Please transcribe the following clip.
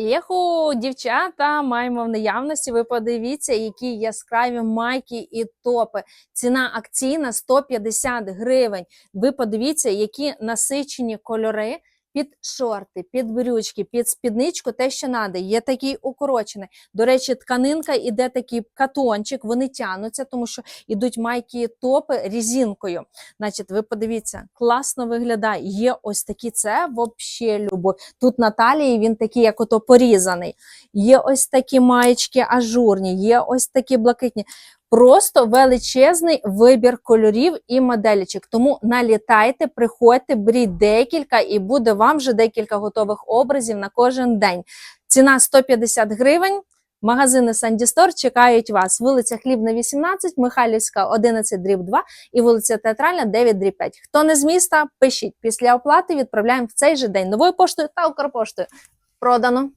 Єху, дівчата, маємо в наявності. Ви подивіться, які яскраві майки і топи. Ціна акційна 150 гривень. Ви подивіться, які насичені кольори. Під шорти, під брючки, під спідничку, те, що треба. Є такий укорочений. До речі, тканинка іде такий катончик, вони тянуться, тому що йдуть майки топи різинкою. Значить, ви подивіться, класно виглядає. Є ось такі, це взагалі любов. Тут на талії він такий, як ото порізаний. Є ось такі маєчки ажурні, є ось такі блакитні. Просто величезний вибір кольорів і моделічок. Тому налітайте, приходьте, беріть декілька, і буде вам вже декілька готових образів на кожен день. Ціна 150 гривень. Магазини Санді Стор чекають вас. Вулиця Хлібна, 18, Михайлівська, 11, дріб 2 і вулиця Театральна, 9, дріб 5. Хто не з міста, пишіть. Після оплати відправляємо в цей же день новою поштою та Укрпоштою. Продано.